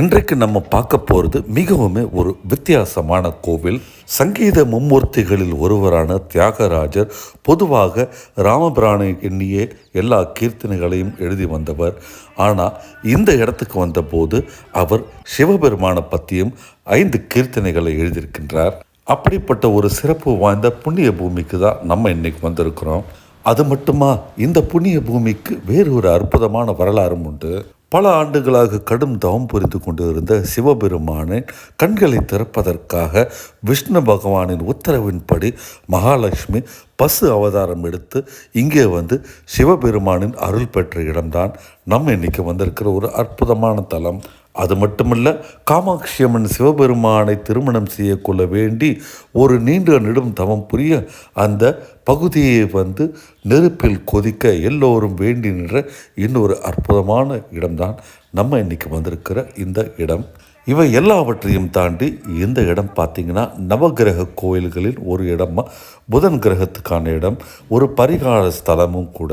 இன்றைக்கு நம்ம பார்க்க போகிறது மிகவுமே ஒரு வித்தியாசமான கோவில். சங்கீத மும்மூர்த்திகளில் ஒருவரான தியாகராஜர் பொதுவாக ராமபிராணி எண்ணியே எல்லா கீர்த்தனைகளையும் எழுதி வந்தவர். ஆனால் இந்த இடத்துக்கு வந்தபோது அவர் சிவபெருமானை பற்றியும் ஐந்து கீர்த்தனைகளை எழுதியிருக்கின்றார். அப்படிப்பட்ட ஒரு சிறப்பு வாய்ந்த புண்ணிய பூமிக்கு தான் நம்ம இன்னைக்கு வந்திருக்கிறோம். அது மட்டுமா? இந்த புண்ணிய பூமிக்கு வேறு ஒரு அற்புதமான வரலாறும் உண்டு. பல ஆண்டுகளாக கடும் தவம் புரிந்து கொண்டிருந்த சிவபெருமானின் கண்களை திறப்பதற்காக விஷ்ணு பகவானின் உத்தரவின்படி மகாலட்சுமி பசு அவதாரம் எடுத்து இங்கே வந்து சிவபெருமானின் அருள் பெற்ற இடம்தான் நம்ம இன்னைக்கு வந்திருக்கிற ஒரு அற்புதமான தலம். அது மட்டுமல்ல காமாட்சி அம்மன் சிவபெருமானை திருமணம் செய்யக்கொள்ள வேண்டி ஒரு நீண்ட நெடும் தவம் புரிய அந்த பகுதியை வந்து நெருப்பில் கொதிக்க எல்லோரும் வேண்டி நின்ற இன்னொரு அற்புதமான இடம்தான் நம்ம இன்னைக்கு வந்திருக்கிற இந்த இடம். இவை எல்லாவற்றையும் தாண்டி இந்த இடம் பார்த்திங்கன்னா நவகிரக கோயில்களில் ஒரு இடமா புதன் கிரகத்துக்கான இடம் ஒரு பரிகார ஸ்தலமும் கூட.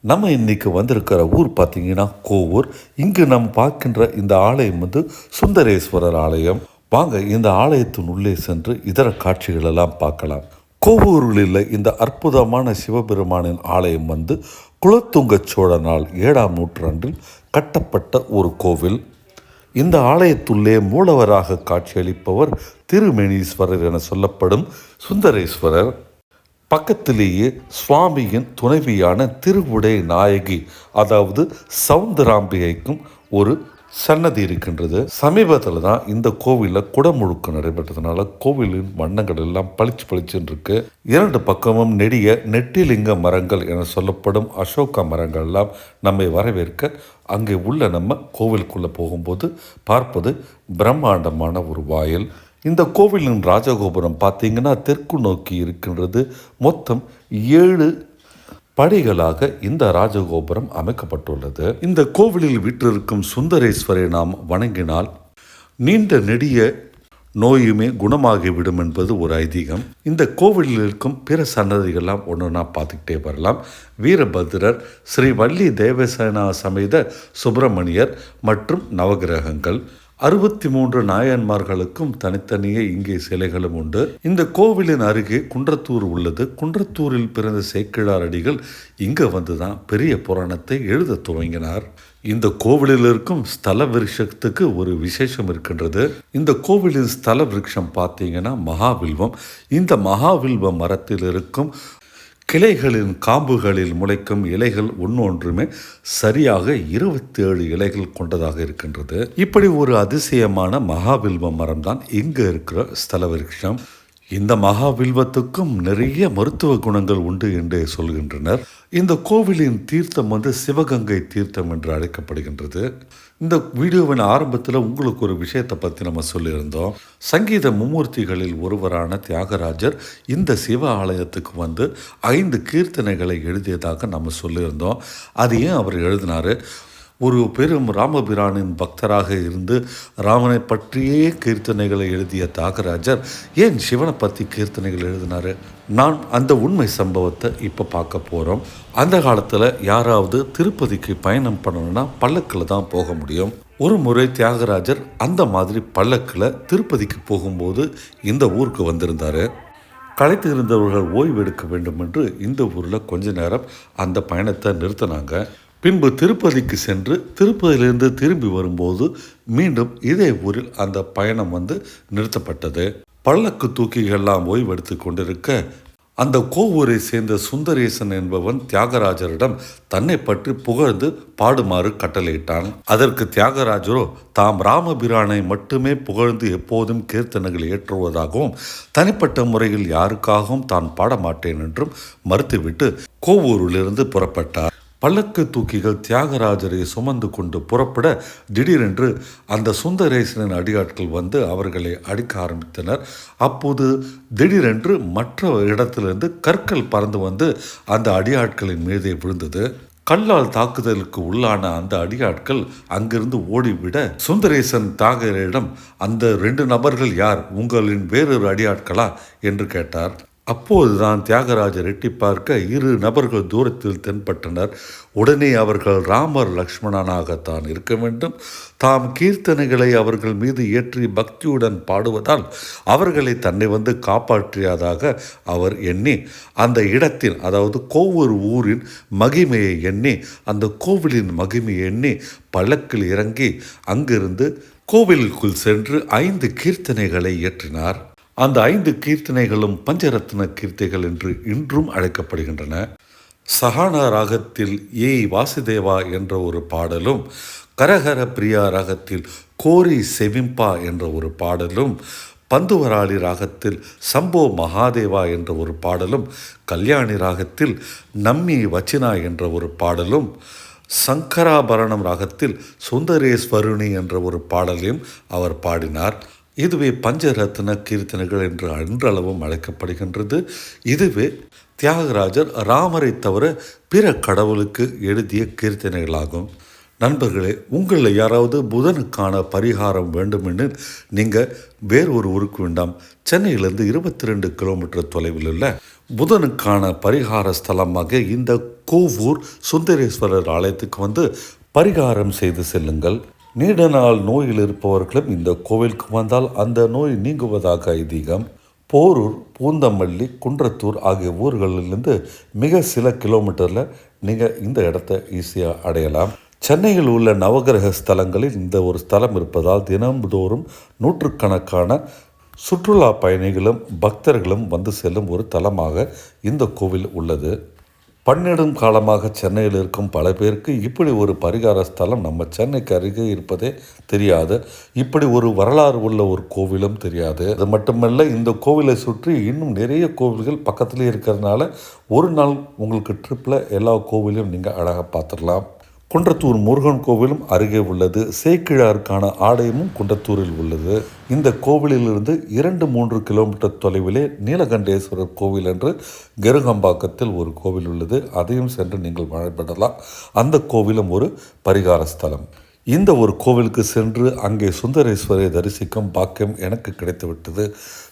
நம்ம இன்னைக்கு வந்திருக்கிற ஊர் பார்த்திங்கன்னா கோவூர். இங்கு நம்ம பார்க்கின்ற இந்த ஆலயம் வந்து சுந்தரேஸ்வரர் ஆலயம். வாங்க இந்த ஆலயத்தின் உள்ளே சென்று இதர காட்சிகளெல்லாம் பார்க்கலாம். கோவூரில் உள்ள இந்த அற்புதமான சிவபெருமானின் ஆலயம் வந்து குலத்துங்க சோழனால் ஏழாம் நூற்றாண்டில் கட்டப்பட்ட ஒரு கோவில். இந்த ஆலயத்துள்ளே மூலவராக காட்சியளிப்பவர் திருமேனீஸ்வரர் என சொல்லப்படும் சுந்தரேஸ்வரர். பக்கத்திலேயே சுவாமியின் துணைவியான திருவுடை நாயகி அதாவது சவுந்தராம்பிகைக்கும் ஒரு சன்னதி இருக்கின்றது. சமீபத்தில் தான் இந்த கோவிலில் குடமுழுக்கு நடைபெற்றதுனால கோவிலின் வண்ணங்கள் எல்லாம் பளிச்சு பளிச்சுன்னு இருக்கு இரண்டு பக்கமும் நெடிய நெட்டிலிங்க மரங்கள் என சொல்லப்படும் அசோக மரங்கள் எல்லாம் நம்மை வரவேற்க அங்கே உள்ள நம்ம கோவிலுக்குள்ளே போகும்போது பார்ப்பது பிரம்மாண்டமான ஒரு வாயில். இந்த கோவிலின் ராஜகோபுரம் பார்த்தீங்கன்னா தெற்கு நோக்கி இருக்கின்றது. மொத்தம் ஏழு படிகளாக இந்த ராஜகோபுரம் அமைக்கப்பட்டுள்ளது. இந்த கோவிலில் விற்றிருக்கும் சுந்தரேஸ்வரை நாம் வணங்கினால் நீண்ட நெடிய நோயுமே குணமாகிவிடும் என்பது ஒரு ஐதீகம். இந்த கோவிலில் இருக்கும் பிற சன்னதிகள்லாம் ஒன்றுனா பார்த்துக்கிட்டே வரலாம். வீரபத்ரர் ஸ்ரீ வள்ளி தேவசேனா சமேத சுப்பிரமணியர் மற்றும் நவகிரகங்கள். அறுபத்தி மூன்று நாயன்மார்களுக்கும் தனித்தனியே இங்கே சிலைகளும் உண்டு. இந்த கோவிலின் அருகே குன்றத்தூர் உள்ளது. குன்றத்தூரில் பிறந்த சேக்கிழார் அடிகள் இங்கே வந்துதான் பெரிய புராணத்தை எழுத துவங்கினார். இந்த கோவிலில் இருக்கும் ஸ்தல விருஷத்துக்கு ஒரு விசேஷம் இருக்கின்றது. இந்த கோவிலின் ஸ்தல விருட்சம் பார்த்தீங்கன்னா மகாவில்வம். இந்த மகாவில்வ மரத்தில் இருக்கும் கிளைகளின் காம்புகளில் முளைக்கும் இலைகள் ஒன்றொன்றுமே சரியாக இருபத்தி ஏழு இலைகள் கொண்டதாக இருக்கின்றது. இப்படி ஒரு அதிசயமான மகாபில்வ மரம் தான் இங்கு இருக்கிற ஸ்தல விருட்சம் இந்த மகா வில்வத்துக்கும் நிறைய மருத்துவ குணங்கள் உண்டு என்று சொல்கின்றனர். இந்த கோவிலின் தீர்த்தம் வந்து சிவகங்கை தீர்த்தம் என்று அழைக்கப்படுகின்றது. இந்த வீடியோவின் ஆரம்பத்தில் உங்களுக்கு ஒரு விஷயத்தை பற்றி நம்ம சொல்லியிருந்தோம். சங்கீத மும்மூர்த்திகளில் ஒருவரான தியாகராஜர் இந்த சிவ ஆலயத்துக்கு வந்து ஐந்து கீர்த்தனைகளை எழுதியதாக நம்ம சொல்லியிருந்தோம். அது ஏன் அவர் எழுதினார்? ஒரு பெரும் ராமபிரானின் பக்தராக இருந்து ராமனை பற்றியே கீர்த்தனைகளை எழுதிய தியாகராஜர் ஏன் சிவனை பற்றி கீர்த்தனைகள் எழுதினார்? நான் அந்த உண்மை சம்பவத்தை இப்போ பார்க்க போகிறோம் அந்த காலத்தில் யாராவது திருப்பதிக்கு பயணம் பண்ணணும்னா பல்லக்கில் தான் போக முடியும். ஒரு முறை தியாகராஜர் அந்த மாதிரி பல்லக்கில் திருப்பதிக்கு போகும்போது இந்த ஊருக்கு வந்திருந்தார். களைத்து இருந்தவர்கள் ஓய்வு எடுக்க வேண்டும் என்று இந்த ஊரில் கொஞ்ச நேரம் அந்த பயணத்தை நிறுத்தினாங்க. பின்பு திருப்பதிக்கு சென்று திருப்பதியிலிருந்து திரும்பி வரும்போது மீண்டும் இதே ஊரில் அந்த பயணம் வந்து நிறுத்தப்பட்டது. பல்லக்கு தூக்கிகள்லாம் ஓய்வெடுத்து கொண்டிருக்க அந்த கோவூரை சேர்ந்த சுந்தரேசன் என்பவன் தியாகராஜரிடம் தன்னை பற்றி புகழ்ந்து பாடுமாறு கட்டளையிட்டான். அதற்கு தியாகராஜரோ தாம் ராமபிரானை மட்டுமே புகழ்ந்து எப்போதும் கீர்த்தனைகள் ஏற்றுவதாகவும் தனிப்பட்ட முறையில் யாருக்காகவும் தான் பாடமாட்டேன் என்றும் மறுத்துவிட்டு கோவூரிலிருந்து புறப்பட்டார். பல்லக்கு தூக்கிகள் தியாகராஜரை சுமந்து கொண்டு புறப்பட திடீரென்று அந்த சுந்தரேசனின் அடியாட்கள் வந்து அவர்களை அடிக்க ஆரம்பித்தனர். அப்போது திடீரென்று மற்ற இடத்திலிருந்து கற்கள் பறந்து வந்து அந்த அடியாட்களின் மீதே விழுந்தது. கல்லால் தாக்குதலுக்கு உள்ளான அந்த அடியாட்கள் அங்கிருந்து ஓடிவிட சுந்தரேசன் தாகரிடம் அந்த ரெண்டு நபர்கள் யார்? உங்களின் வேறொரு அடியாட்களா? என்று கேட்டார். அப்போதுதான் தியாகராஜர் எட்டி பார்க்க இரு நபர்கள் தூரத்தில் தென்பட்டனர். உடனே அவர்கள் ராமர் லக்ஷ்மணனாகத்தான் இருக்க வேண்டும். தாம் கீர்த்தனைகளை அவர்கள் மீது ஏற்றி பக்தியுடன் பாடுவதால் அவர்களை தன்னை வந்து காப்பாற்றியதாக அவர் எண்ணி அந்த இடத்தின் அதாவது கோவூர் ஊரின் மகிமையை எண்ணி அந்த கோவிலின் மகிமையை எண்ணி பழக்கில் இறங்கி அங்கிருந்து கோவிலுக்குள் சென்று ஐந்து கீர்த்தனைகளை இயற்றினார் அந்த ஐந்து கீர்த்தனைகளும் பஞ்சரத்ன கீர்த்தைகள் என்று இன்றும் அழைக்கப்படுகின்றன. சஹானா ராகத்தில் ஏய் வாசுதேவா என்ற ஒரு பாடலும் கரகர பிரியா ராகத்தில் கோரி செவிம்பா என்ற ஒரு பாடலும் பந்துவராளி ராகத்தில் சம்போ மகாதேவா என்ற ஒரு பாடலும் கல்யாணி ராகத்தில் நம்மி வச்சினா என்ற ஒரு பாடலும் சங்கராபரணம் ராகத்தில் சுந்தரேஸ்வருணி என்ற ஒரு பாடலையும் அவர் பாடினார். இதுவே பஞ்சரத்ன கீர்த்தனைகள் என்று அன்றளவும் அழைக்கப்படுகின்றது. இதுவே தியாகராஜர் ராமரை தவிர பிற கடவுளுக்கு எழுதிய கீர்த்தனைகளாகும். நண்பர்களே உங்களில் யாராவது புதனுக்கான பரிகாரம் வேண்டுமென்று நீங்கள் வேறு ஒரு ஊருக்கு வேண்டாம். சென்னையிலிருந்து இருபத்தி ரெண்டு கிலோமீட்டர் தொலைவில் உள்ள புதனுக்கான பரிகார ஸ்தலமாக இந்த கோவூர் சுந்தரேஸ்வரர் ஆலயத்துக்கு வந்து பரிகாரம் செய்து செல்லுங்கள். நீண்ட நாள் நோயில் இருப்பவர்களும் இந்த கோவிலுக்கு வந்தால் அந்த நோய் நீங்குவதாக ஐதீகம். போரூர் பூந்தமல்லி குன்றத்தூர் ஆகிய ஊர்களிலிருந்து மிக சில கிலோமீட்டரில் நீங்கள் இந்த இடத்த ஈஸியாக அடையலாம். சென்னையில் உள்ள நவகிரக ஸ்தலங்களில் இந்த ஒரு ஸ்தலம் இருப்பதால் தினம்தோறும் நூற்றுக்கணக்கான சுற்றுலா பயணிகளும் பக்தர்களும் வந்து செல்லும் ஒரு தலமாக இந்த கோவில் உள்ளது. பன்னெடும் காலமாக சென்னையில் இருக்கும் பல பேருக்கு இப்படி ஒரு பரிகார ஸ்தலம் நம்ம சென்னைக்கு அருகே இருப்பதே தெரியாது. இப்படி ஒரு வரலாறு உள்ள ஒரு கோவிலும் தெரியாது. அது மட்டுமல்ல இந்த கோவிலை சுற்றி இன்னும் நிறைய கோவில்கள் பக்கத்துலேயே இருக்கிறதுனால ஒரு நாள் உங்களுக்கு ட்ரிப்பில் எல்லா கோவிலையும் நீங்கள் அழகாக பார்த்துடலாம். குன்றத்தூர் முருகன் கோவிலும் அருகே உள்ளது. சேக்கிழாருக்கான ஆலயமும் குன்றத்தூரில் உள்ளது. இந்த கோவிலிலிருந்து இரண்டு மூன்று கிலோமீட்டர் தொலைவிலே நீலகண்டேஸ்வரர் கோவில் என்று கெருகம்பாக்கத்தில் ஒரு கோவில் உள்ளது. அதையும் சென்று நீங்கள் வழிபடலாம். அந்த கோவிலும் ஒரு பரிகார ஸ்தலம். இந்த ஒரு கோவிலுக்கு சென்று அங்கே சுந்தரேஸ்வரை தரிசிக்கும் பாக்கியம் எனக்கு கிடைத்துவிட்டது.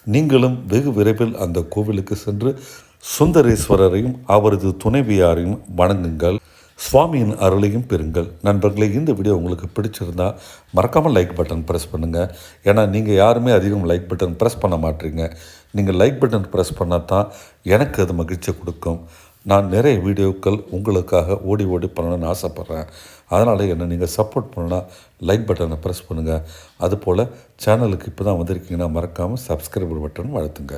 நீங்களும் வெகு விரைவில் அந்த கோவிலுக்கு சென்று சுந்தரேஸ்வரரையும் அவரது துணைவியாரையும் வணங்குங்கள். சுவாமியின் அருளையும் பெறுங்கள். நண்பர்களே இந்த வீடியோ உங்களுக்கு பிடிச்சிருந்தா மறக்காமல் லைக் பட்டன் ப்ரெஸ் பண்ணுங்கள் ஏன்னா நீங்கள் யாருமே அதிகம் லைக் பட்டன் ப்ரெஸ் பண்ண மாட்டீங்க. நீங்கள் லைக் பட்டன் ப்ரெஸ் பண்ணால் தான் எனக்கு அது மகிழ்ச்சி கொடுக்கும். நான் நிறைய வீடியோக்கள் உங்களுக்காக ஓடி ஓடி பண்ணணும்னு ஆசைப்பட்றேன். அதனால் என்னை நீங்கள் சப்போர்ட் பண்ணால் லைக் பட்டனை ப்ரெஸ் பண்ணுங்கள் அதுபோல் சேனலுக்கு இப்போ தான் வந்திருக்கீங்கன்னா மறக்காமல் சப்ஸ்கிரைபர் பட்டன் வளர்த்துங்க.